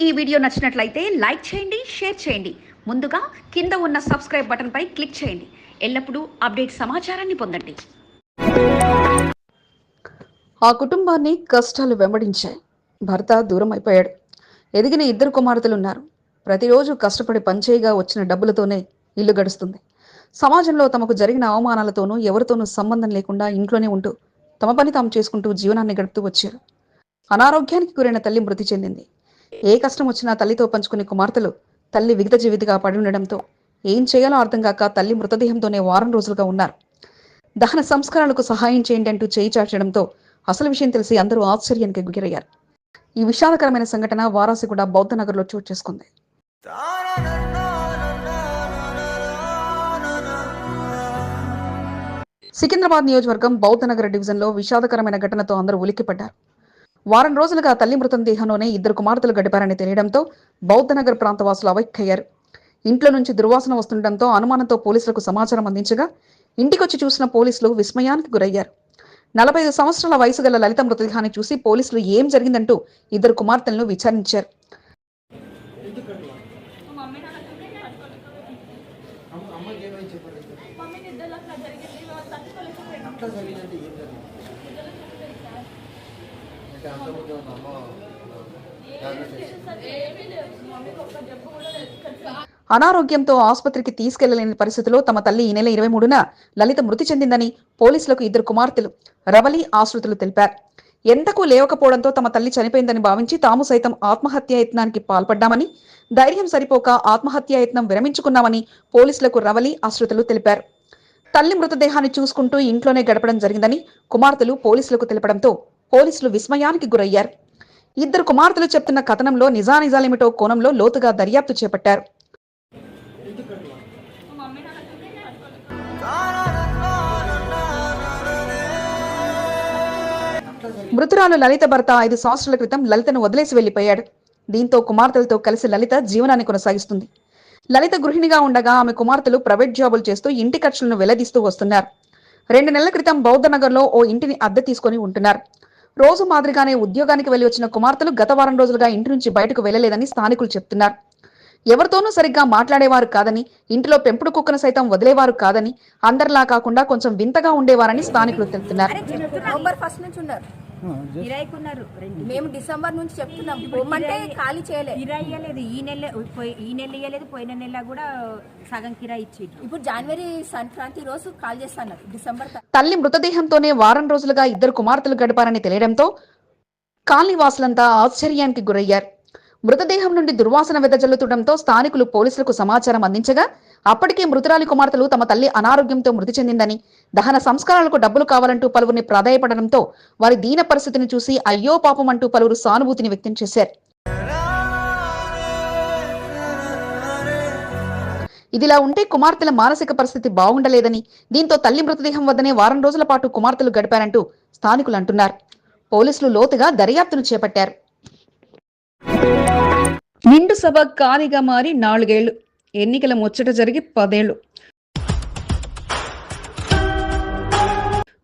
ఈ వీడియో నచ్చినట్లయితే లైక్ చేయండి షేర్ చేయండి. ముందుగా కింద ఉన్న సబ్స్క్రైబ్ బటన్పై క్లిక్ చేయండి. ఎల్లప్పుడూ అప్డేట్ సమాచారాన్ని పొందండి. ఆ కుటుంబాన్ని కష్టాలు వెంబడించాయి. భర్త దూరం అయిపోయాడు. ఎదిగిన ఇద్దరు కుమార్తెలున్నారు. ప్రతిరోజు కష్టపడి పనిచేయగా వచ్చిన డబ్బులతోనే ఇల్లు గడుస్తుంది. సమాజంలో తమకు జరిగిన అవమానాలతోనూ ఎవరితోనూ సంబంధం లేకుండా ఇంట్లోనే ఉంటూ తమ పని తాము చేసుకుంటూ జీవనాన్ని గడుపుతూ వచ్చారు. అనారోగ్యానికి గురైన తల్లి మృతి చెందింది. ఏ కష్టం వచ్చినా తల్లితో పంచుకునే కుమార్తెలు తల్లి విగత జీవితగా పడి ఉండడంతో ఏం చేయాలో అర్థం కాక తల్లి మృతదేహంతోనే వారం రోజులుగా ఉన్నారు. దహన సంస్కారాలకు సహాయం చేయండి అంటూ చేయి చాచడంతో అసలు విషయం తెలిసి అందరూ ఆశ్చర్యానికి గురయ్యారు. ఈ విషాదకరమైన సంఘటన వారాసిగూడ బౌద్ధ నగర్లో చోటు చేసుకుంది. సికింద్రాబాద్ నియోజకవర్గం బౌద్ధ నగర డివిజన్లో విషాదకరమైన ఘటనతో అందరూ ఉలిక్కిపడ్డారు. వారం రోజులుగా తల్లి మృతదేహంలోనే ఇద్దరు కుమార్తెలు గడిపారని తెలియడంతో బౌద్ధనగర్ ప్రాంతవాసులు అవైక్కయ్యారు ఇంట్లో నుంచి దుర్వాసన వస్తుండటంతో అనుమానంతో పోలీసులకు సమాచారం అందించగా ఇంటికొచ్చి చూసిన పోలీసులు విస్మయానికి గురయ్యారు. నలభై ఐదు సంవత్సరాల వయసు గల లలిత మృతదేహాన్ని చూసి పోలీసులు ఏం జరిగిందంటూ ఇద్దరు కుమార్తెలను విచారించారు. అనారోగ్యంతో ఆసుపత్రికి తీసుకెళ్ళలేని పరిస్థితిలో తమ తల్లి ఈ నెల ఇరవై మూడున లలిత మృతి చెందిందని పోలీసులకు ఇద్దరు కుమార్తెలు రవలి ఆశ్రుతులు తెలిపారు. ఎంతకు లేవకపోవడంతో తమ తల్లి చనిపోయిందని భావించి తాము సైతం ఆత్మహత్యాయత్నానికి పాల్పడ్డామని ధైర్యం సరిపోక ఆత్మహత్యాయత్నం విరమించుకున్నామని పోలీసులకు రవలి ఆశ్రుతులు తెలిపారు. తల్లి మృతదేహాన్ని చూసుకుంటూ ఇంట్లోనే గడపడం జరిగిందని కుమార్తెలు పోలీసులకు తెలపడంతో పోలీసులు విస్మయానికి గురయ్యారు. ఇద్దరు కుమార్తెలు చెప్తున్న కథనంలో నిజానిజాలేమిటో కోణంలో లోతుగా దర్యాప్తు చేపట్టారు. మృతురాలు లలిత భర్త ఐదు సంవత్సరాల క్రితం లలితను వదిలేసి వెళ్ళిపోయాడు దీంతో కుమార్తెలతో కలిసి లలిత జీవనాన్ని కొనసాగిస్తుంది. లలిత గృహిణిగా ఉండగా ఆమె కుమార్తెలు ప్రైవేట్ జాబులు చేస్తూ ఇంటి ఖర్చులను వెల్లదీస్తూ వస్తున్నారు. రెండు నెలల క్రితం బౌద్ధనగర్లో ఓ ఇంటిని అద్దె తీసుకొని ఉంటున్నారు. రోజు మాదిరిగానే ఉద్యోగానికి వెళ్ళి వచ్చిన కుమార్తెలు గత వారం రోజులుగా ఇంటి నుంచి బయటకు వెళ్ళలేదని స్థానికులు చెప్తున్నారు. ఎవరితోనూ సరిగ్గా మాట్లాడేవారు కాదని ఇంటిలో పెంపుడు కుక్కను సైతం వదిలేవారు కాదని అందరిలా కాకుండా కొంచెం వింతగా ఉండేవారని స్థానికులు తెలుపుతున్నారు మేము డిసెంబర్ నుంచి చెప్తున్నాం. పొమ్మంటే ఖాళీ చేయలే. కిరాయి ఇయ్యలేదు ఈ నెల ఈ నెల ఇయ్యలేదు. పోయిన నెల కూడా సగం కిరాయి ఇచ్చిండ్రు. ఇప్పుడు జనవరి సంక్రాంతి రోజు కాల్ చేస్తున్నారు. డిసెంబర్. తల్లి మృతదేహంతోనే వారం రోజులుగా ఇద్దరు కుమార్తెలు గడిపారని తెలియడంతో కాలనీ వాసులంతా ఆశ్చర్యానికి గురయ్యారు. మృతదేహం నుండి దుర్వాసన వెదజల్లుతుండటంతో స్థానికులు పోలీసులకు సమాచారం అందించగా అప్పటికే మృతురాలి కుమార్తెలు తమ తల్లి అనారోగ్యంతో మృతి చెందిందని దహన సంస్కారాలకు డబ్బులు కావాలంటూ పలువురిని ప్రాధాయపడడంతో వారి దీన పరిస్థితిని చూసి అయ్యో పాపం అంటూ పలువురు సానుభూతిని వ్యక్తం చేశారు. ఇదిలా ఉంటే కుమార్తెల మానసిక పరిస్థితి బాగుండలేదని దీంతో తల్లి మృతదేహం వద్దనే వారం రోజుల పాటు కుమార్తెలు గడిపారంటూ స్థానికులు అంటున్నారు. పోలీసులు లోతుగా దర్యాప్తును చేపట్టారు. నిండు సభ ఖాళీగా మారి నాలుగేళ్ళు. ఎన్నికల ముచ్చట జరిగి పదేళ్ళు.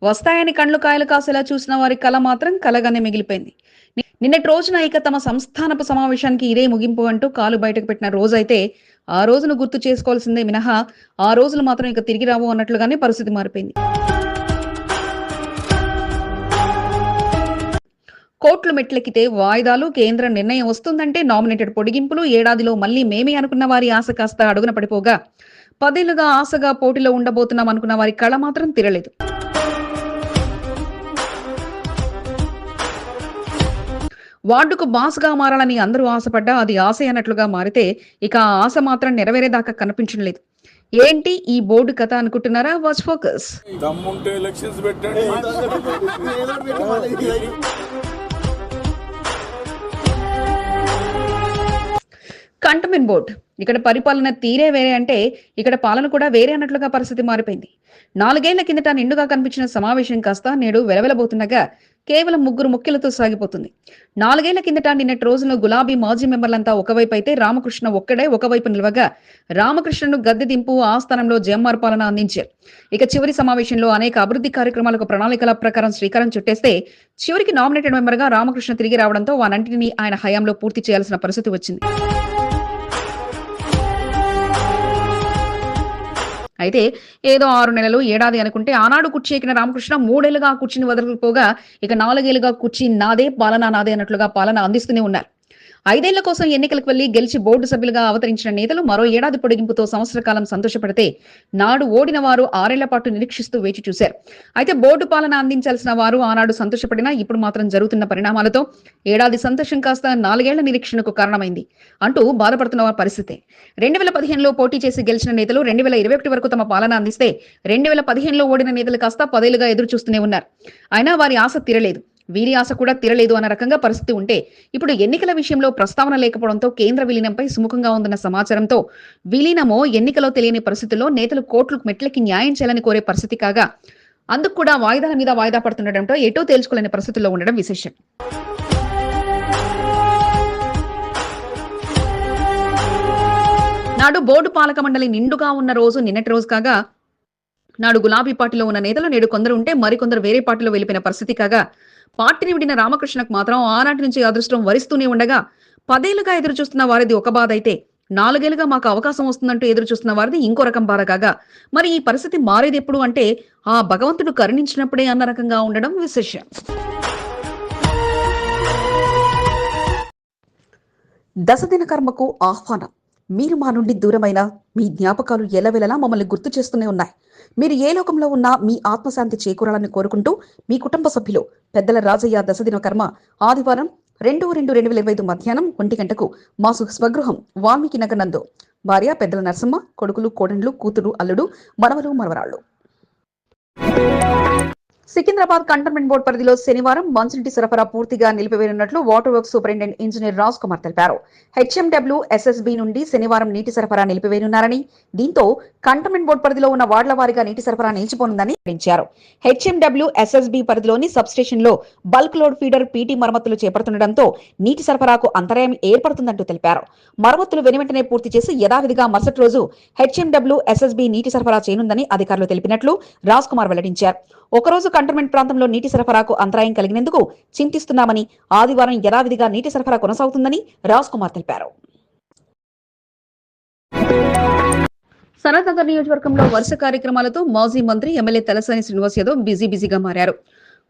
వస్తాయని కండ్లు కాయలు కాసేలా చూసిన వారి కళ మాత్రం కలగానే మిగిలిపోయింది. నిన్నటి రోజున ఇక తమ సంస్థానపు సమావేశానికి ఇదే ముగింపు అంటూ కాలు బయటకు పెట్టిన రోజైతే ఆ రోజును గుర్తు చేసుకోవాల్సిందే మినహా ఆ రోజులు మాత్రం ఇక తిరిగి రావు అన్నట్లుగానే పరిస్థితి మారిపోయింది. కోట్లు మెట్లెక్కితే వాయిదాలు కేంద్ర నిర్ణయం వస్తుందంటే నామినేటెడ్ పొడిగింపులు ఏడాదిలో మళ్ళీ మేమే అనుకున్న వారి ఆశ కాస్త అడుగున పడిపోగా పదేళ్ళుగా ఆశగా పోటీలో ఉండబోతున్నాం అనుకున్న వారి కళ మాత్రం తిరలేదు. వార్డుకు బాస్గా మారాలని అందరూ ఆశపడ్డా అది ఆశ అన్నట్లుగా మారితే ఇక ఆ ఆశ మాత్రం నెరవేరేదాకా కనిపించడం లేదు. ఏంటి ఈ బోర్డు కథ అనుకుంటున్నారా? వాచ్ ఫోకస్ దమ్ముంటే ఎలక్షన్స్ పెట్టండి. Cantonment board. ఇక్కడ పరిపాలన తీరే వేరే అంటే ఇక్కడ పాలన కూడా వేరే అన్నట్లుగా పరిస్థితి మారిపోయింది. నాలుగేళ్ళ కిందట నిండుగా కనిపించిన సమావేశం కాస్త నేడు వెలవెలబోతుండగా కేవలం ముగ్గురు ముఖ్యులతో సాగిపోతుంది. నాలుగేళ్ళ కిందట నిన్నటి రోజున గులాబీ మాజీ మెంబర్లంతా ఒకవైపు అయితే రామకృష్ణ ఒక్కడే ఒకవైపు నిలవగా రామకృష్ణను గద్దె దింపు ఆ స్థానంలో జెఎంఆర్ పాలన అందించారు. ఇక చివరి సమావేశంలో అనేక అభివృద్ధి కార్యక్రమాలకు ప్రణాళికల ప్రకారం శ్రీకారం చుట్టేస్తే చివరికి నామినేటెడ్ మెంబర్గా రామకృష్ణ తిరిగి రావడంతో వానంటిని ఆయన హయాంలో పూర్తి చేయాల్సిన పరిస్థితి వచ్చింది. అయితే ఏదో ఆరు నెలలు ఏడాది అనుకుంటే ఆనాడు కుర్చీ ఎక్కిన రామకృష్ణ మూడేళ్ళుగా కుర్చీని వదలకపోగా ఇక నాలుగేళ్ళుగా కుర్చీ నాదే పాలన నాదే అన్నట్లుగా పాలన అందిస్తూనే ఉన్నారు. ఐదేళ్ళ కోసం ఎన్నికలకు వెళ్ళి గెలిచి బోర్డు సభ్యులుగా అవతరించిన నేతలు మరో ఏడాది పొడిగింపుతో సంవత్సర కాలం సంతోషపడితే నాడు ఓడిన వారు ఆరేళ్ళ పాటు నిరీక్షిస్తూ వేచి చూశారు. అయితే బోర్డు పాలన అందించాల్సిన వారు ఆనాడు సంతోషపడినా ఇప్పుడు మాత్రం జరుగుతున్న పరిణామాలతో ఏడాది సంతోషం కాస్త నాలుగేళ్ళ నిరీక్షణకు కారణమైంది అంటూ బాధపడుతున్న వారి పరిస్థితి. రెండు వేల పదిహేనులో పోటీ చేసి గెలిచిన నేతలు రెండు వేల ఇరవై ఒకటి వరకు తమ పాలన అందిస్తే రెండు వేల పదిహేనులో ఓడిన నేతలు కాస్త పదేలుగా ఎదురు చూస్తూనే ఉన్నారు. అయినా వారి ఆశ తీరలేదు. వీరి ఆశ కూడా తీరలేదు అన్న రకంగా పరిస్థితి ఉంటే ఇప్పుడు ఎన్నికల విషయంలో ప్రస్తావన లేకపోవడంతో కేంద్ర విలీనంపై సుముఖంగా ఉందన్న సమాచారంతో విలీనమో ఎన్నికలో తెలియని పరిస్థితుల్లో నేతలు కోట్లు మెట్లకి న్యాయం చేయాలని కోరే పరిస్థితి కాగా అందుకు కూడా వాయిదాల మీద వాయిదా పడుతుండటంతో ఎటో తేల్చుకోలేని పరిస్థితుల్లో ఉండడం విశేషం. నాడు బోర్డు పాలక మండలి నిండుగా ఉన్న రోజు నిన్నటి రోజు కాగా నాడు గులాబీ పార్టీలో ఉన్న నేతలు నేడు కొందరు ఉంటే మరికొందరు వేరే పార్టీలో వెళ్ళిపోయిన పరిస్థితి కాగా పార్టీని విడిన రామకృష్ణకు మాత్రం ఆనాటి నుంచి అదృష్టం వరిస్తూనే ఉండగా పదేళ్ళుగా ఎదురు చూస్తున్న వారిది ఒక బాధ అయితే నాలుగేళ్ళుగా మాకు అవకాశం వస్తుందంటూ ఎదురు చూస్తున్న వారిది ఇంకో రకం బాధ కాగా మరి ఈ పరిస్థితి మారేది ఎప్పుడు అంటే ఆ భగవంతుడు కరుణించినప్పుడే అన్న రకంగా ఉండడం విశేషం. దశదిన కర్మకు ఆహ్వానం. మీరు మా నుండి దూరమైన మీ జ్ఞాపకాలు ఎలవెలలా మమ్మల్ని గుర్తు చేస్తూనే ఉన్నాయి. మీరు ఏ లోకంలో ఉన్నా మీ ఆత్మశాంతి చేకూరాలని కోరుకుంటూ మీ కుటుంబ సభ్యులు పెద్దల రాజయ్య దశదిన కర్మ ఆదివారం రెండు రెండు రెండు వేల ఇరవై ఐదు మధ్యాహ్నం ఒంటి గంటకు మా సు- స్వగృహం వాల్మీకి నగర్ నందు. భార్య పెద్దల నరసమ్మ కొడుకులు కోడండ్లు కూతురు అల్లుడు మనవలు మనవరాళ్ళు. సికింద్రాబాద్ కంటోన్మెంట్ బోర్డు పరిధిలో శనివారం మంచినీటి సరఫరా పూర్తిగా నిలిపివేయనున్నట్లు water work superintendent engineer Raj Kumar తెలిపారు. హెచ్ఎండబ్ల్యూ ఎస్ఎస్బీ నుండి శనివారం నీటి సరఫరా నిలిపివేయనున్నారని దీంతో కంటోన్మెంట్ బోర్డు పరిధిలో ఉన్న వార్డుల వారీగా నీటి సరఫరా నిలిచిపోనుందని వెల్లడించారు హెచ్ఎండబ్ల్యూ ఎస్ఎస్బీ పరిధిలోని సబ్స్టేషన్లో బల్క్ లోడ్ ఫీడర్ పీటీ మరమ్మతులు చేపడుతుండటంతో నీటి సరఫరాకు అంతరాయం ఏర్పడుతుందంటూ తెలిపారు. మరమ్మతులు వెనువెంటనే పూర్తి చేసి యథావిధిగా మరుసటి రోజు హెచ్ఎండబ్ల్యూ ఎస్ఎస్బీ నీటి సరఫరా చేయనుందని అధికారులు తెలిపినట్లు రాజ్ కుమార్ వెల్లడించారు. ఒకరోజు కంటోన్మెంట్ ప్రాంతంలో నీటి సరఫరాకు అంతరాయం కలిగినందుకు చింతిస్తున్నామని ఆదివారం యథావిధిగా నీటి సరఫరా కొనసాగుతుందని రాజ్ కుమార్ తెలిపారు. సనత్నగర్ నియోజకవర్గంలో వరుస కార్యక్రమాలతో మాజీ మంత్రి ఎమ్మెల్యే తలసాని శ్రీనివాస్ యాదవ్ బిజీ బిజీగా మారారు.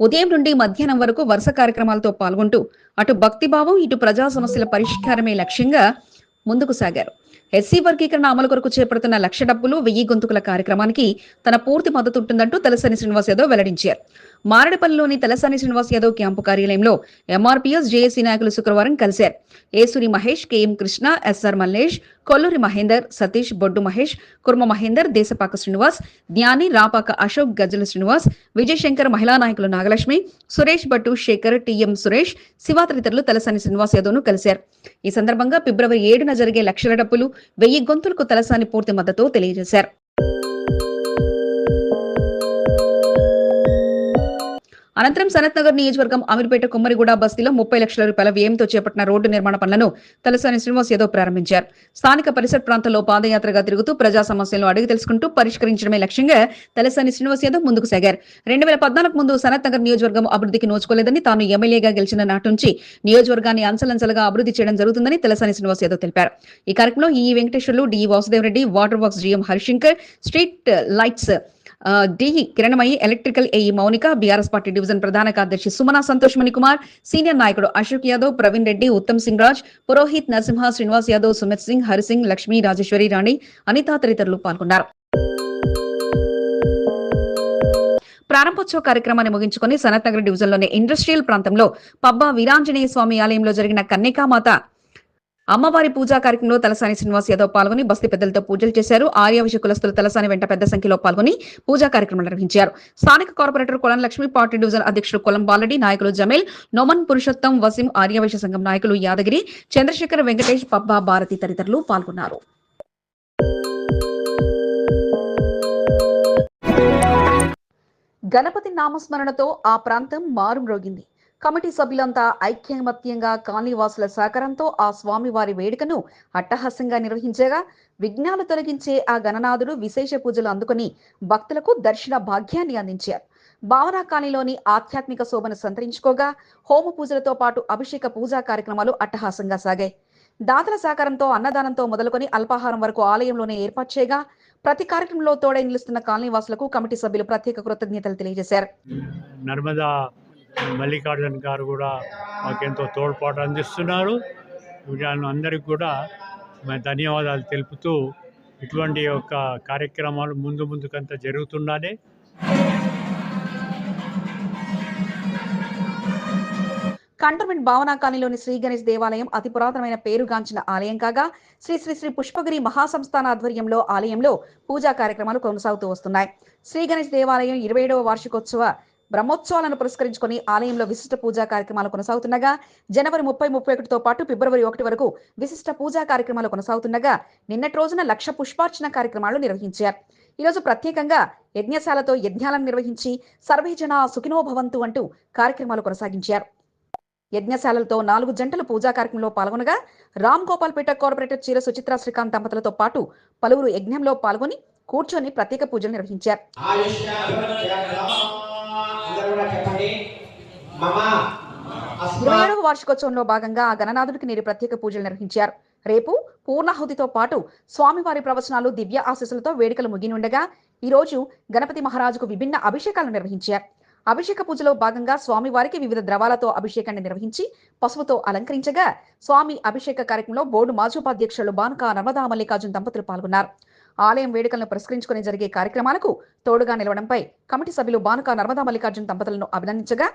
ఉదయం నుండి మధ్యాహ్నం వరకు వరుస కార్యక్రమాలతో పాల్గొంటూ అటు భక్తిభావం ఇటు ప్రజా సమస్యల పరిష్కారమే లక్ష్యంగా ముందుకు సాగారు. ఎస్సీ వర్గీకరణ అమలు కొరకు చేపడుతున్న లక్ష డబ్బులు వెయ్యి గొంతుకుల కార్యక్రమానికి తన పూర్తి మద్దతు ఉంటుందంటూ తలసాని శ్రీనివాస్ యాదవ్ వెల్లడించారు. మారడపల్లిలోని తలసాని శ్రీనివాస్ యాదవ్ క్యాంపు కార్యాలయంలో ఎంఆర్పీఎస్ జేఏసీ నాయకులు శుక్రవారం కలిశారు. ఏసూరి మహేష్ కెఎం కృష్ణ ఎస్ఆర్ మల్లేష్ కొల్లూరి మహేందర్ సతీష్ బొడ్డు మహేష్ కుర్మ మహేందర్ దేశపాక శ్రీనివాస్ జ్ఞాని రాపాక అశోక్ గజ్జల శ్రీనివాస్ విజయశంకర్ మహిళా నాయకులు నాగలక్ష్మి సురేష్ భట్టు శేఖర్ టిఎం సురేష్ శివ తదితరులు తలసాని శ్రీనివాస్ యాదవ్ను కలిశారు. ఈ సందర్భంగా ఫిబ్రవరి ఏడున జరిగే లక్షల డబ్బులు వెయ్యి గొంతులకు తలసాని పూర్తి మద్దతు తెలియజేశారు. అనంతరం సనత్ నగర్ నియోజకవర్గం అమీర్పేట కుమ్మరిగూడ బస్తీలో ముప్పై లక్షల రూపాయల వ్యయంతో చేపట్టిన రోడ్డు నిర్మాణ పనులను తలసాని శ్రీనివాస్ యాదవ్ ప్రారంభించారు. స్థానిక పరిసర ప్రాంతాల్లో పాదయాత్రగా తిరుగుతూ ప్రజా సమస్యలను అడిగి తెలుసుకుంటూ పరిష్కరించడమే లక్ష్యంగా తలసాని శ్రీనివాస్ యాదవ్ ముందుకు సాగారు. రెండు వేల పద్నాలుగు ముందు సనత్ నగర్ నియోజకవర్గం అభివృద్ధికి నోచుకోలేదని తాను ఎమ్మెల్యేగా గెలిచిన నాటి నుంచి నియోజకవర్గాన్ని అంచలంచలుగా అభివృద్ధి చేయడం జరుగుతుందని తలసాని శ్రీనివాస్ యాదవ్ తెలిపారు. ఈ కార్యక్రమంలో E Venkateswarlu D Vasudeva Reddy water works GM Harishankar street lights D Kiranmayi electrical AE Mounika BRS party division ప్రధాన కార్యదర్శి సుమన సంతోష్ మణి కుమార్ సీనియర్ నాయకుడు అశోక్ యాదవ్ ప్రవీణ్ రెడ్డి ఉత్తమ్ సింగ్ రాజ్ పురోహిత్ నరసింహ శ్రీనివాస్ యాదవ్ సుమిత్ సింగ్ హరిసింగ్ లక్ష్మీ రాజేశ్వరి రాణి అనిత తదితరులు పాల్గొన్నారు. ప్రారంభోత్సవ కార్యక్రమాన్ని ముగించుకొని సనత్నగర్ డివిజన్లోని ఇండస్ట్రియల్ ప్రాంతంలో పబ్బా వీరాంజనేయ స్వామి ఆలయంలో జరిగిన కన్నికామాత అమ్మవారి పూజా కార్యక్రమంలో తలసాని శ్రీనివాస్ యాదవ్ పాల్గొని బస్తీ పెద్దలతో పూజలు చేశారు. ఆర్యవశ కులస్తులు తలసాని వెంట పెద్ద సంఖ్యలో పాల్గొని పూజా కార్యక్రమం నిర్వహించారు. స్థానిక corporator Kolam Lakshmi party division అధ్యక్షుడు కొలం బాలడి నాయకులు జమేల్ నోమన్ పురుషోత్తం వసీం ఆర్యవశ సంఘం నాయకులు యాదగిరి చంద్రశేఖర్ వెంకటేష్ పబ్బా భారతి తదితరులు పాల్గొన్నారు. గణపతి నామస్మరణతో ఆ ప్రాంతం మారుమ్రోగింది. కమిటీ సభ్యులంతా ఐక్యమత్యంగా కాలనీవాసుల సహకారంతో ఆ స్వామివారి వేడుకను అట్టహాసంగా నిర్వహించగా విఘ్నాలు తొలగించే ఆ గణనాథుడు విశేష పూజలు అందుకుని భక్తులకు దర్శన భాగ్యాన్ని అందించారు. భావనా కాలనీలోని ఆధ్యాత్మిక శోభను సంతరించుకోగా హోమ పూజలతో పాటు అభిషేక పూజా కార్యక్రమాలు అట్టహాసంగా సాగాయి. దాతల సహకారంతో అన్నదానంతో మొదలుకొని అల్పాహారం వరకు ఆలయంలోనే ఏర్పాటు చేయగా ప్రతి కార్యక్రమంలో తోడై నిలుస్తున్న కాలనీవాసులకు కమిటీ సభ్యులు ప్రత్యేక కృతజ్ఞతలు తెలియజేశారు. నర్మదా మల్లికార్జున్ గారు కూడా మాకెంతో తోడ్పాటు అందిస్తున్నారు. అందరికి కూడా ధన్యవాదాలు తెలుపుతూ ఇటువంటి యొక్క కార్యక్రమాలు ముందు ముందుకంతా జరుగుతుండాలి. కంటోన్మెంట్ భావనా కాలనీలోని శ్రీ గణేష్ దేవాలయం అతి పురాతనమైన పేరుగాంచిన ఆలయం కాగా శ్రీ శ్రీ శ్రీ పుష్పగిరి మహాసంస్థాన ఆధ్వర్యంలో ఆలయంలో పూజా కార్యక్రమాలు కొనసాగుతూ వస్తున్నాయి. శ్రీ గణేష్ దేవాలయం ఇరవై ఏడవ వార్షికోత్సవ బ్రహ్మోత్సవాలను పురస్కరించుకొని ఆలయంలో విశిష్ట పూజా కార్యక్రమాలు కొనసాగుతుండగా జనవరి ముప్పై ముప్పై ఒకటితో పాటు ఫిబ్రవరి ఒకటి వరకు విశిష్ట పూజా కార్యక్రమాలు కొనసాగుతుండగా నిన్నటి రోజున లక్ష పుష్పార్చన కార్యక్రమాలు నిర్వహించారు. ఈ రోజు ప్రత్యేకంగా యజ్ఞశాలతో యజ్ఞాలను నిర్వహించి సర్వే జన సుఖినో భవంతు అంటూ కార్యక్రమాలు కొనసాగించారు. యజ్ఞశాలలతో నాలుగు జంటలు పూజా కార్యక్రమంలో పాల్గొనగా రామ్ గోపాల్పేట కార్పొరేటర్ చీర సుచిత్ర శ్రీకాంత్ దంపతులతో పాటు పలువురు యజ్ఞంలో పాల్గొని కూర్చొని ప్రత్యేక పూజలు నిర్వహించారు. ఇరవై ఏడవ వార్షికోత్సవంలో భాగంగా గణనాథుడికి నేడు ప్రత్యేక పూజలు నిర్వహించారు. రేపు పూర్ణాహుతితో పాటు స్వామివారి ప్రవచనాలు దివ్య ఆశీస్సులతో వేడుకలు ముగినుండగా ఈ రోజు గణపతి మహారాజుకు విభిన్న అభిషేకాలు నిర్వహించారు. అభిషేక పూజలో భాగంగా స్వామివారికి వివిధ ద్రవాలతో అభిషేకాన్ని నిర్వహించి పసుపుతో అలంకరించగా స్వామి అభిషేక కార్యక్రమంలో బోర్డు మాజోపాధ్యక్షులు బానుక నర్మదా మల్లికార్జున్ దంపతులు పాల్గొన్నారు. ఆలయం వేడుకలను పురస్కరించుకుని జరిగే కార్యక్రమాలకు తోడుగా నిలవడంపై కమిటీ సభ్యులు బానుక నర్మదా మల్లికార్జున దంపతులను అభినందించగా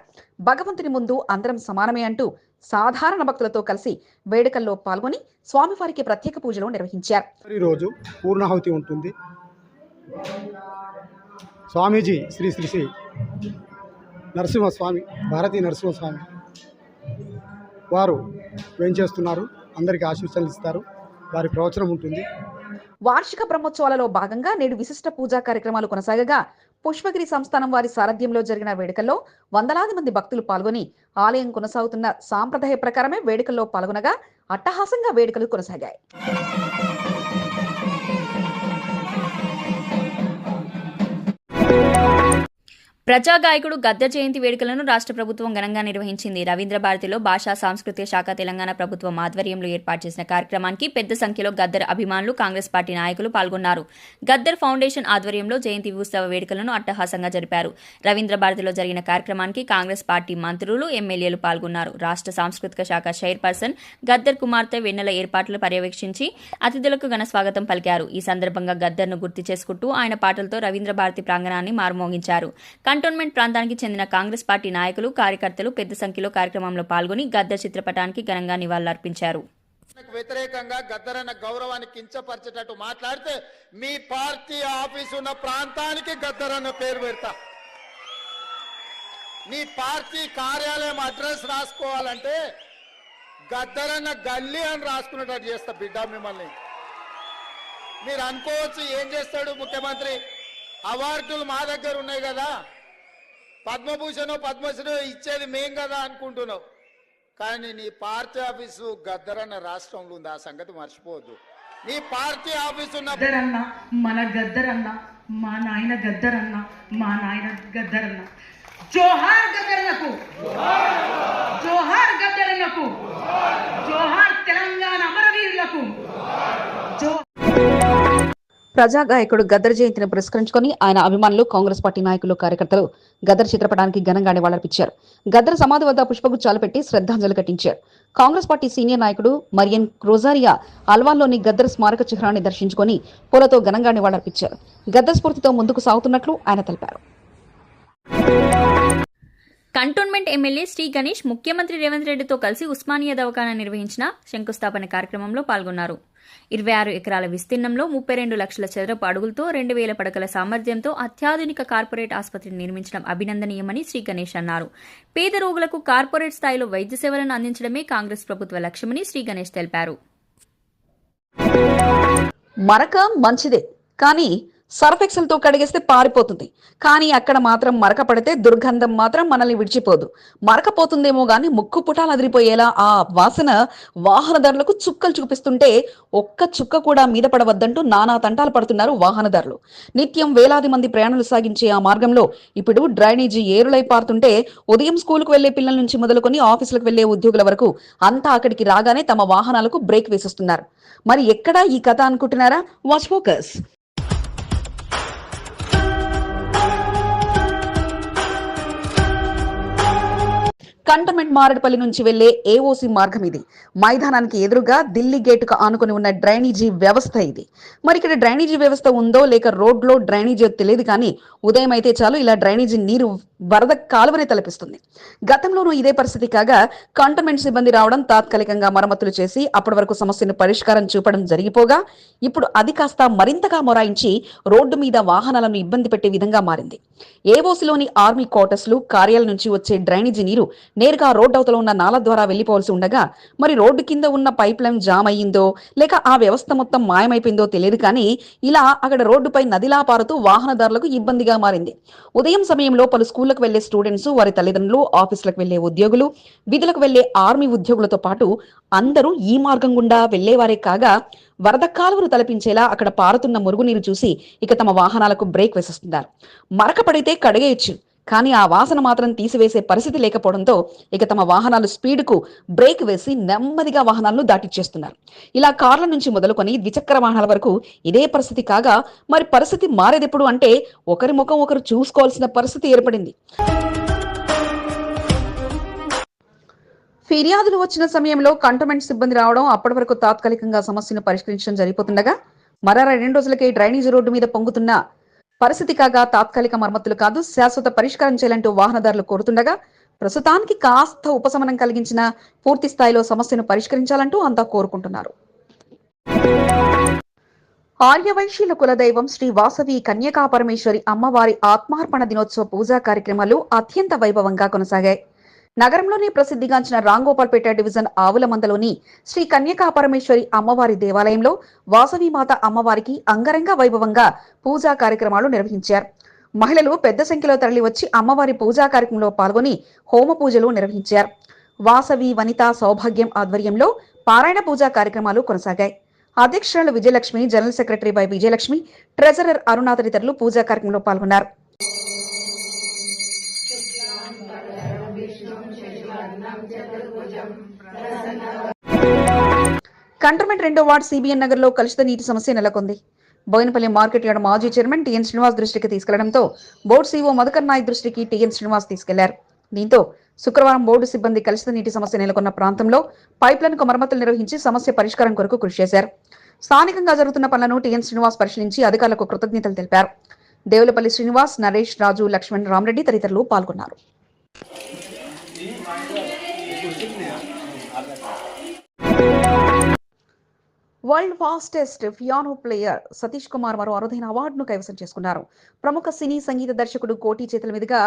భగవంతుని ముందు అందరం సమానమే అంటూ సాధారణ భక్తులతో కలిసి వేడుకల్లో పాల్గొని స్వామివారికి ప్రత్యేక పూజలు నిర్వహించారు. ఈరోజు పూర్ణాహుతి ఉంటుంది. స్వామీజీ శ్రీ శ్రీ శ్రీ నరసింహస్వామి భారతీ నరసింహస్వామి వారు వేంచేస్తున్నారు. అందరికీ ఆశీస్సులు ఇస్తారు వారి ప్రవచనం ఉంటుంది. వార్షిక బ్రహ్మోత్సవాలలో భాగంగా నేడు విశిష్ట పూజా కార్యక్రమాలు కొనసాగగా. పుష్పగిరి సంస్థానం వారి సారథ్యంలో జరిగిన వేడుకల్లో వందలాది మంది భక్తులు పాల్గొని ఆలయం కొనసాగుతున్న సాంప్రదాయ ప్రకారమే వేడుకల్లో పాల్గొనగా అట్టహాసంగా వేడుకలు కొనసాగాయి. ప్రజా గాయకుడు గద్దర్ జయంతి వేడుకలను రాష్ట్ర ప్రభుత్వం ఘనంగా నిర్వహించింది. రవీంద్ర భారతిలో భాషా సాంస్కృతిక శాఖ తెలంగాణ ప్రభుత్వం ఆధ్వర్యంలో ఏర్పాటు చేసిన కార్యక్రమానికి పెద్ద సంఖ్యలో గద్దర్ అభిమానులు కాంగ్రెస్ పార్టీ నాయకులు పాల్గొన్నారు. గద్దర్ ఫౌండేషన్ ఆధ్వర్యంలో జయంతి ఉత్సవ వేడుకలను అట్టహాసంగా జరిపారు. రవీంద్ర భారతిలో జరిగిన కార్యక్రమానికి కాంగ్రెస్ పార్టీ మంత్రులు ఎమ్మెల్యేలు పాల్గొన్నారు. రాష్ట్ర సాంస్కృతిక శాఖ చైర్పర్సన్ గద్దర్ కుమార్తె వెన్నెల ఏర్పాట్లు పర్యవేక్షించి అతిథులకు ఘన స్వాగతం పలికారు. ఈ సందర్భంగా గద్దర్ను గుర్తు చేసుకుంటూ ఆయన పాటలతో రవీంద్ర భారతి ప్రాంగణాన్ని మారుమోగించారు. కంటోన్మెంట్ ప్రాంతానికి చెందిన కాంగ్రెస్ పార్టీ నాయకులు కార్యకర్తలు పెద్ద సంఖ్యలో కార్యక్రమంలో పాల్గొని గద్దర్ చిత్రపటానికి ఘనంగా నివాళులర్పించారు. నాకు వ్యతిరేకంగా గద్దరన్న గౌరవాన్ని కించపరిచేటట్టు మాట్లాడితే మీ పార్టీ ఆఫీస్ ఉన్న ప్రాంతానికి గద్దరన్న పేరు పెడతా. మీ పార్టీ కార్యాలయం అడ్రస్ రాసుకోవాలంటే గద్దరన్న గల్లీ అని రాసుకునేటట్టు చేస్తా బిడ్డ మిమ్మల్ని. మీరు అనుకోవచ్చు ఏం చేస్తాడు ముఖ్యమంత్రి? అవార్డులు మా దగ్గర ఉన్నాయి కదా. పద్మభూషణో పద్మశ్రీ ఇచ్చేది మేం కదా అనుకుంటున్నావు. కానీ నీ పార్టీ ఆఫీసు గద్దరన్న రాష్ట్రంలో ఉంది ఆ సంగతి మర్చిపోవద్దు. నీ పార్టీ ఆఫీసు ఉన్న గద్దరన్న మన గద్దరన్న మా నాయన గద్దరన్న మా నాయన గద్దరన్న. జోహార్ గద్దరన్నకు. జోహార్ గద్దరన్నకు. జోహార్ తెలంగాణ అమరవీరులకు. ప్రజా గాయకుడు గద్దర్ జయంతిని పురస్కరించుకొని ఆయన అభిమానులు కాంగ్రెస్ పార్టీ నాయకులు కార్యకర్తలు గద్దర్ చిత్రపటానికి ఘనంగా నివాళులర్పించారు. గద్దర్ సమాధి వద్ద పుష్పగుచ్చాలు పెట్టి శ్రద్ధాంజలి ఘటించారు. కాంగ్రెస్ పార్టీ సీనియర్ నాయకుడు మరియన్ క్రోజారియా అల్వాన్లోని గద్దర్ స్మారక చిహ్నాన్ని దర్శించుకొని పూలతో ఘనంగా నివాళులర్పించారు. గద్దర్ స్ఫూర్తితో ముందుకు సాగుతున్నట్లు ఆయన తెలిపారు. కంటోన్మెంట్ ఎమ్మెల్యే శ్రీ గణేష్ ముఖ్యమంత్రి రేవంత్ రెడ్డితో కలిసి ఉస్మానియా దవాఖానా నిర్వహించిన శంకుస్థాపన కార్యక్రమంలో పాల్గొన్నారు. ఇరవై ఆరు ఎకరాల విస్తీర్ణంలో ముప్పై రెండు లక్షల చదరపు అడుగులతో రెండు వేల పడకల సామర్థ్యంతో అత్యాధునిక కార్పొరేట్ ఆసుపత్రిని నిర్మించడం అభినందనీయమని శ్రీ గణేష్ అన్నారు. పేద రోగులకు కార్పొరేట్ స్థాయిలో వైద్య సేవలను అందించడమే కాంగ్రెస్ ప్రభుత్వ లక్ష్యమని శ్రీ గణేష్ తెలిపారు. మరక మంచిదే కానీ సర్ఫెక్సల్తో కడిగేస్తే పారిపోతుంది. కానీ అక్కడ మాత్రం మరక పడితే దుర్గంధం మాత్రం మనల్ని విడిచిపోదు. మరకపోతుందేమో కానీ గాని ముక్కు పుటాలు అదిరిపోయేలా ఆ వాసన వాహనదారులకు చుక్కలు చూపిస్తుంటే ఒక్క చుక్క కూడా మీద పడవద్దంటూ నానా తంటాలు పడుతున్నారు వాహనదారులు. నిత్యం వేలాది మంది ప్రయాణాలు సాగించే ఆ మార్గంలో ఇప్పుడు డ్రైనేజీ ఏరులై పారుతుంటే ఉదయం స్కూల్కు వెళ్ళే పిల్లల నుంచి మొదలుకొని ఆఫీసులకు వెళ్ళే ఉద్యోగుల వరకు అంతా అక్కడికి రాగానే తమ వాహనాలకు బ్రేక్ వేసిస్తున్నారు. మరి ఎక్కడా ఈ కథ అనుకుంటున్నారా? వాచ్ ఫోకస్ కంటోన్మెంట్ మారడపల్లి నుంచి వెళ్ళే ఏఓసి మార్గం ఇది. మైదానానికి ఎదురుగా ఢిల్లీ గేటుకు ఆనుకుని ఉన్న డ్రైనేజీ వ్యవస్థ ఇది. మరి ఇక్కడ డ్రైనేజీ వ్యవస్థ ఉందో లేక రోడ్లో డ్రైనేజీ తెలియదు కానీ ఉదయం అయితే చాలు ఇలా డ్రైనేజీ నీరు వరద కాలువని తలపిస్తుంది. గతంలోనూ ఇదే పరిస్థితి కాగా కంటోన్మెంట్ సిబ్బంది రావడం తాత్కాలికంగా మరమ్మతులు చేసి అప్పటి వరకు సమస్యను పరిష్కారం చూపడం జరిగిపోగా ఇప్పుడు అది కాస్త మరింతగా మొరాయించి రోడ్డు మీద వాహనాలను ఇబ్బంది పెట్టే విధంగా మారింది. ఏవోసిలోని ఆర్మీ క్వార్టర్స్లు కార్యాల నుంచి వచ్చే డ్రైనేజీ నీరు నేరుగా రోడ్డు అవతల ఉన్న నాల ద్వారా వెళ్ళిపోవాల్సి ఉండగా మరి రోడ్డు కింద ఉన్న పైప్ లైన్ జామ్ అయ్యిందో లేక ఆ వ్యవస్థ మొత్తం మాయమైపోయిందో తెలియదు కానీ ఇలా అక్కడ రోడ్డుపై నదిలా పారుతూ వాహనదారులకు ఇబ్బందిగా మారింది. ఉదయం సమయంలో పలు స్కూళ్ళకు వెళ్ళే స్టూడెంట్స్ వారి తల్లిదండ్రులు ఆఫీసులకు వెళ్ళే ఉద్యోగులు విధులకు వెళ్ళే ఆర్మీ ఉద్యోగులతో పాటు అందరూ ఈ మార్గం గుండా వెళ్ళేవారే కాగా వరద కాలువలు తలపించేలా అక్కడ పారుతున్న మురుగునీరు చూసి ఇక తమ వాహనాలకు బ్రేక్ వేసేస్తున్నారు. మరక పడితే కడిగేయచ్చు. కానీ ఆ వాసన మాత్రం తీసివేసే పరిస్థితి లేకపోవడంతో ఇక తమ వాహనాలు స్పీడ్కు బ్రేక్ వేసి నెమ్మదిగా వాహనాలను దాటిచ్చేస్తున్నారు. ఇలా కార్ల నుంచి మొదలుకొని ద్విచక్ర వాహనాల వరకు ఇదే పరిస్థితి కాగా మరి పరిస్థితి మారేదెప్పుడు అంటే ఒకరి ముఖం ఒకరు చూసుకోవాల్సిన పరిస్థితి ఏర్పడింది. ఫిర్యాదులు వచ్చిన సమయంలో కంటోన్మెంట్ సిబ్బంది రావడం అప్పటి వరకు తాత్కాలికంగా సమస్యను పరిష్కరించడం జరిగిపోతుండగా మరో రెండు రోజులకే డ్రైనేజీ రోడ్డు మీద పొంగుతున్న పరిస్థితి కాగా తాత్కాలిక మరమ్మతులు కాదు శాశ్వత పరిష్కారం చేయాలంటూ వాహనదారులు కోరుతుండగా ప్రస్తుతానికి కాస్త ఉపశమనం కలిగించిన పూర్తి స్థాయిలో సమస్యను పరిష్కరించాలంటూ అంతా కోరుకుంటున్నారు. ఆర్యవైశ్యుల కులదైవం శ్రీ వాసవి కన్యకాపరమేశ్వరి అమ్మవారి ఆత్మార్పణ దినోత్సవ పూజా కార్యక్రమాలు అత్యంత వైభవంగా కొనసాగాయి. నగరంలోని ప్రసిద్ధిగాంచిన రాంగోపాల్పేట డివిజన్ ఆవులమందలోని శ్రీ కన్యకా పరమేశ్వరి అమ్మవారి దేవాలయంలో వాసవిమాత అమ్మవారికి అంగరంగ వైభవంగా పూజా కార్యక్రమాలు నిర్వహించారు. మహిళలు పెద్ద సంఖ్యలో తరలివచ్చి అమ్మవారి పూజా కార్యక్రమంలో పాల్గొని హోమ పూజలు నిర్వహించారు. వాసవి వనిత సౌభాగ్యం ఆధ్వర్యంలో పారాయణ పూజా కార్యక్రమాలు కొనసాగాయి. అధ్యక్షురాలు Vijayalakshmi general secretary Y Vijayalakshmi treasurer Aruna తదితరులు పూజా కార్యక్రమంలో పాల్గొన్నారు. కంటర్మెంట్ రెండో వార్డ్ సిబిఎన్ నగర్లో కలుషిత నీటి సమస్య నెలకొంది. బోయినపల్లి మార్కెట్ యార్డ్ మాజీ చైర్మన్ టిఎన్ శ్రీనివాస్ దృష్టికి తీసుకెళ్ళడంతో బోర్డు సీఓ మధుకర్ నాయక్ దృష్టికి టిఎన్ శ్రీనివాస్ తీసుకెళ్ళారు. దీంతో శుక్రవారం బోర్డు సిబ్బంది కలుషిత నీటి సమస్య నెలకొన్న ప్రాంతంలో పైప్లైన్కు మరమ్మతులు నిర్వహించి సమస్య పరిష్కారం కొరకు కృషి చేశారు. స్థానికంగా జరుగుతున్న పనులను టిఎన్ శ్రీనివాస్ పరిశీలించి అధికారులకు కృతజ్ఞతలు తెలిపారు. దేవులపల్లి శ్రీనివాస్ నరేష్ రాజు లక్ష్మణ్ రామరెడ్డి తదితరులు పాల్గొన్నారు. World fastest piano player Satish Kumar మరో అరుదైన అవార్డును కైవసం చేసుకున్నారు. ప్రముఖ సినీ సంగీత దర్శకుడు కోటి చేతుల మీదుగా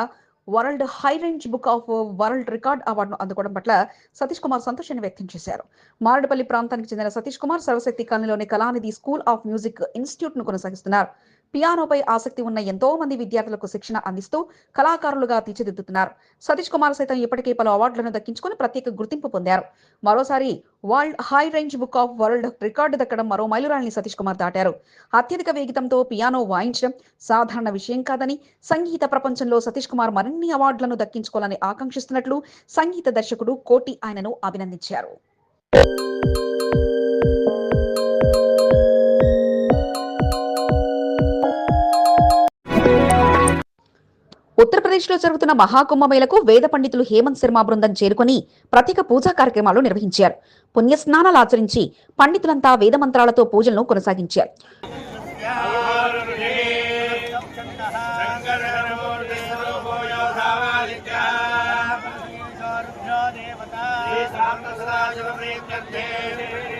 world high range book of world record అవార్డును అందుకోవడం పట్ల సతీష్ కుమార్ సంతోషాన్ని వ్యక్తం చేశారు. మారడపల్లి ప్రాంతానికి చెందిన సతీష్ కుమార్ సర్వశక్తి కాలనీలోని కళానిధి స్కూల్ ఆఫ్ మ్యూజిక్ ఇన్స్టిట్యూట్ను కొనసాగిస్తున్నారు. పియానోపై ఆసక్తి ఉన్న ఎంతో మంది విద్యార్థులకు శిక్షణ అందిస్తూ కళాకారులుగా తీర్చిదిద్దుతున్నారు. సతీష్ కుమార్ సైతం ఇప్పటికే పలు అవార్డులను దక్కించుకుని ప్రత్యేక గుర్తింపు పొందారు. మరోసారి world high range book of world record దక్కడం మరో మైలురాయిని సతీష్ కుమార్ దాటారు. అత్యధిక వేగితంతో పియానో వాయించడం సాధారణ విషయం కాదని సంగీత ప్రపంచంలో సతీష్ కుమార్ మరిన్ని అవార్డులను దక్కించుకోవాలని ఆకాంక్షిస్తున్నట్లు సంగీత దర్శకుడు కోటి ఆయనను అభినందించారు. ఉత్తరప్రదేశ్లో జరుగుతున్న మహాకుంభమేళకు వేద పండితులు హేమంత్ శర్మ బృందం చేరుకుని ప్రత్యేక పూజా కార్యక్రమాలు నిర్వహించారు. పుణ్యస్నానాలు ఆచరించి పండితులంతా వేద మంత్రాలతో పూజలను కొనసాగించారు.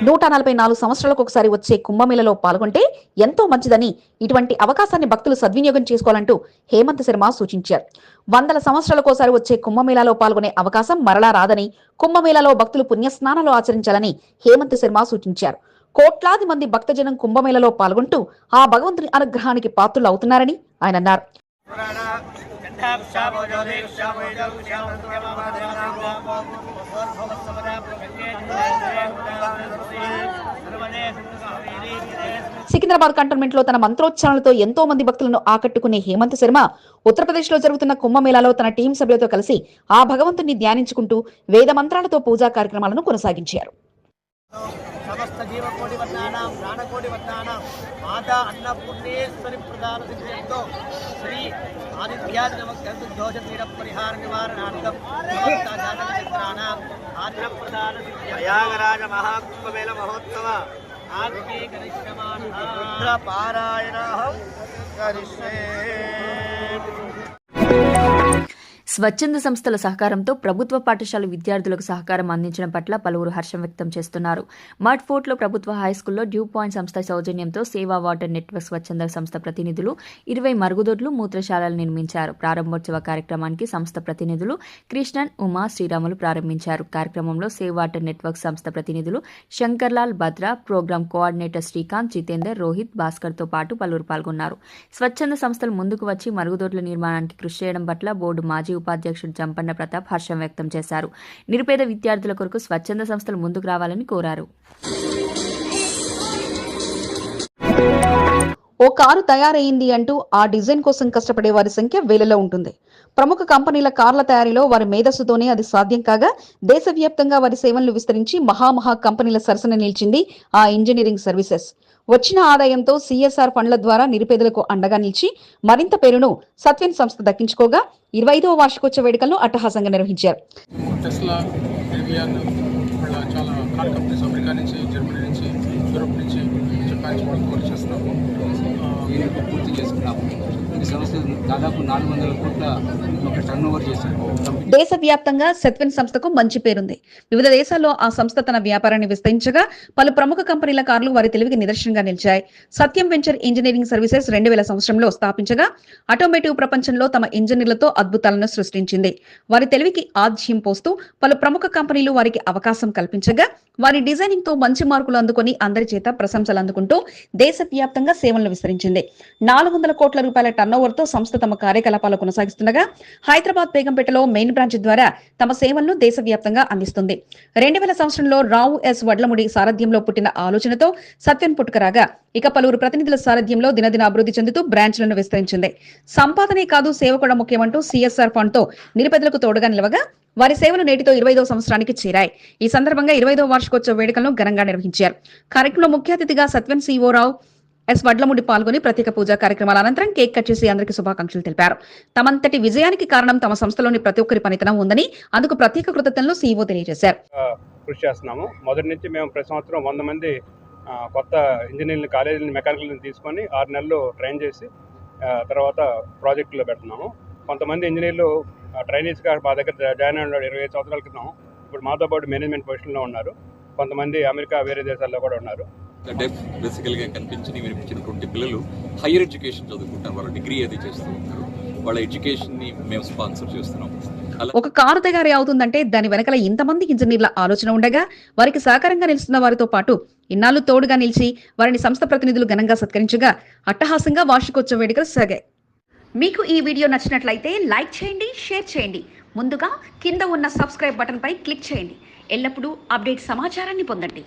నూట నలభై నాలుగు సంవత్సరాలకు ఒకసారి వచ్చే కుంభమేళలో పాల్గొంటే ఎంతో మంచిదని ఇటువంటి అవకాశాన్ని భక్తులు సద్వినియోగం చేసుకోవాలంటూ హేమంత్ శర్మ సూచించారు. వందల సంవత్సరాలకోసారి వచ్చే కుంభమేళాలో పాల్గొనే అవకాశం మరలా రాదని కుంభమేళాలో భక్తులు పుణ్యస్నానాలు ఆచరించాలని హేమంత్ శర్మ సూచించారు. కోట్లాది మంది భక్తజనం కుంభమేళలో పాల్గొంటూ ఆ భగవంతుని అనుగ్రహానికి పాత్రులు అవుతున్నారని ఆయన అన్నారు. సికింద్రాబాద్ కంటోన్మెంట్లో తన మంత్రోచ్చారణలతో ఎంతో మంది భక్తులను ఆకట్టుకునే హేమంత్ శర్మ ఉత్తరప్రదేశ్లో జరుగుతున్న కుంభమేళాలో తన టీం సభ్యులతో కలిసి ఆ భగవంతుని ధ్యానించుకుంటూ వేద మంత్రాలతో పూజా కార్యక్రమాలను కొనసాగించారు. సమస్త జీవకోటి వర్ణానాం ప్రాణకోటి వర్ణానాం మాతా అన్నపూర్ణేశ్వరి ప్రధాన విజయంతో శ్రీ ఆదిత్యాది నమస్కృత దోష తీర పరిహార నివారణార్థం సమస్త జాతక చిత్రానాం ఆద్ర ప్రధాన ప్రయాగరాజ మహాకుంభమేళ మహోత్సవ रुद्रपारायणाहं करिष्ये। స్వచ్ఛంద సంస్థల సహకారంతో ప్రభుత్వ పాఠశాల విద్యార్థులకు సహకారం అందించడం పట్ల పలువురు హర్షం వ్యక్తం చేస్తున్నారు. మడ్ ఫోర్ట్లో ప్రభుత్వ హైస్కూల్లో డ్యూ పాయింట్ సంస్థ సౌజన్యంతో సేవా వాటర్ నెట్వర్క్ స్వచ్ఛంద సంస్థ ప్రతినిధులు ఇరవై మరుగుదొడ్లు మూత్రశాలలు నిర్మించారు. ప్రారంభోత్సవ కార్యక్రమానికి సంస్థ ప్రతినిధులు కృష్ణన్ ఉమా శ్రీరాములు ప్రారంభించారు. కార్యక్రమంలో సేవ్ వాటర్ నెట్వర్క్ సంస్థ ప్రతినిధులు శంకర్లాల్ భద్రా ప్రోగ్రాం కోఆర్డినేటర్ శ్రీకాంత్ జితేందర్ రోహిత్ భాస్కర్తో పాటు పలువురు పాల్గొన్నారు. స్వచ్ఛంద సంస్థలు ముందుకు వచ్చి మరుగుదొడ్ల నిర్మాణానికి కృషి చేయడం పట్ల బోర్డు మాజీ ఉపాధ్యక్షుడు జంపన్న ప్రతాప్ హర్షం వ్యక్తం చేశారు. నిరుపేద విద్యార్థుల కొరకు స్వచ్ఛంద సంస్థలు ముందుకు రావాలని కోరారు. ఓ కారు తయారైంది అంటూ ఆ డిజైన్ కోసం కష్టపడే వారి సంఖ్య వేలలో ఉంటుంది. ప్రముఖ కంపెనీల కార్ల తయారీలో వారి మేధస్సుతోనే అది సాధ్యం కాగా దేశవ్యాప్తంగా వారి సేవలను విస్తరించి మహామహా కంపెనీల సరసన నిలిచింది ఆ ఇంజనీరింగ్ సర్వీసెస్. వచ్చిన ఆదాయంతో సిఎస్ఆర్ ఫండ్ల ద్వారా నిరుపేదలకు అండగా నిలిచి మరింత పేరును సత్వెన్ సంస్థ దక్కించుకోగా ఇరవై ఐదవ వార్షికోత్సవ వేడుకలను అట్టహాసంగా నిర్వహించారు టెస్లా ఏవియాన్ వాళ్ళ చాలా కార్ కంపెనీస్ అమెరికా నుంచి జర్మనీ నుంచి యూరోప్ నుంచి జపాన్ నుంచి కూడా కోర్స్ చేస్తున్నాము దీనికి పూర్తి చేసుకున్నాము ఈ సంస్థ దాదాపు నాలుగు వందల కోట్ల టర్న్ ఓవర్ దేశవ్యాప్తంగా సెత్వెన్ సంస్థకు మంచి పేరుంది. వివిధ దేశాల్లో ఆ సంస్థ తన వ్యాపారాన్ని విస్తరించగా పలు ప్రముఖ కంపెనీల కార్లు వారి తెలివికి నిదర్శనంగా నిలిచాయి. సత్యం వెంచర్ ఇంజనీరింగ్ సర్వీసెస్ రెండు వేల సంవత్సరంలో స్థాపించగా ఆటోమేటివ్ ప్రపంచంలో తమ ఇంజనీర్లతో అద్భుతాలను సృష్టించింది. వారి తెలివికి ఆధ్యం పోస్తూ పలు ప్రముఖ కంపెనీలు వారికి అవకాశం కల్పించగా వారి డిజైనింగ్తో మంచి మార్కులు అందుకొని అందరి చేత ప్రశంసలు అందుకుంటూ దేశవ్యాప్తంగా సేవలను విస్తరించింది. నాలుగు వందల కోట్ల రూపాయల టర్నోవర్తో సంస్థ తమ కార్యకలాపాలు కొనసాగిస్తుండగా హైదరాబాద్ బేగంపేటలో మెయిన్ బ్రాంచ్ ద్వారా తమ సేవలను దేశవ్యాప్తంగా అందిస్తుంది. రెండు వేల సంవత్సరంలో రావు ఎస్ వడ్లముడి సారథ్యంలో పుట్టిన ఆలోచనతో సత్యం పుట్టుకరాగా ఇక పలువురు ప్రతినిధుల సారథ్యంలో దినదిన అభివృద్ధి చెందుతూ బ్రాంచ్లను విస్తరించింది. సంపాదనే కాదు సేవ కూడా ముఖ్యమంటూ సిఎస్ఆర్ ఫండ్తో నిరుపేదలకు తోడుగా నిలవగా వారి సేవలు నేటితో ఇరవైదో సంవత్సరానికి చేరాయి. ఈ సందర్భంగా ఇరవైదో వార్షికోత్సవ వేడుకలను ఘనంగా నిర్వహించారు. కార్యక్రమంలో ముఖ్య అతిథిగా సత్వన్ సిఓ రావు ఎస్ వడ్లముడి పాల్గొని ప్రత్యేక పూజా కార్యక్రమాల అనంతరం కేక్ కట్ చేసి అందరికీ శుభాకాంక్షలు తెలిపారు. తమంతటి విజయానికి కారణం తమ సంస్థలోని ప్రతి ఒక్కరి పనితనం ఉందని అందుకు ప్రత్యేక కృతజ్ఞతలు సీఈఓ తెలియజేశారు. కృషి చేస్తున్నాము. మొదటి నుంచి మేము ప్రతి సంవత్సరం వంద మంది కొత్త ఇంజనీరింగ్ కాలేజీని మెకానికల్ని తీసుకొని ఆరు నెలలు ట్రైన్ చేసి తర్వాత ప్రాజెక్టులో పెడుతున్నాము. కొంతమంది ఇంజనీర్లు ట్రైనీస్గా మా దగ్గర జాయిన్ అయినాడు ఇరవై ఐదు సంవత్సరాల క్రితం. ఇప్పుడు మాతో పాటు మేనేజ్మెంట్ పొజిషన్లో ఉన్నారు. కొంతమంది అమెరికా వేరే దేశాల్లో కూడా ఉన్నారు. డెఫ్ బేసికల్గా కనిపించి వినిపించినటువంటి పిల్లలు హైయర్ ఎడ్యుకేషన్ చదువుకుంటారు. వాళ్ళ డిగ్రీ అది చేస్తూ ఉంటారు. వాళ్ళ ఎడ్యుకేషన్ని మేము స్పాన్సర్ చేస్తున్నాం ఒక కారు తయారీ అవుతుందంటే దాని వెనకల ఇంతమంది ఇంజనీర్ల ఆలోచన ఉండగా వారికి సహకారంగా నిలుస్తున్న వారితో పాటు ఇన్నాళ్ళు తోడుగా నిలిచి వారిని సంస్థ ప్రతినిధులు ఘనంగా సత్కరించగా అట్టహాసంగా వార్షికోత్సవ వేడుకలు సాగాయి. మీకు ఈ వీడియో నచ్చినట్లయితే లైక్ చేయండి షేర్ చేయండి. ముందుగా కింద ఉన్న సబ్స్క్రైబ్ బటన్పై క్లిక్ చేయండి. ఎల్లప్పుడూ అప్డేట్ సమాచారాన్ని పొందండి.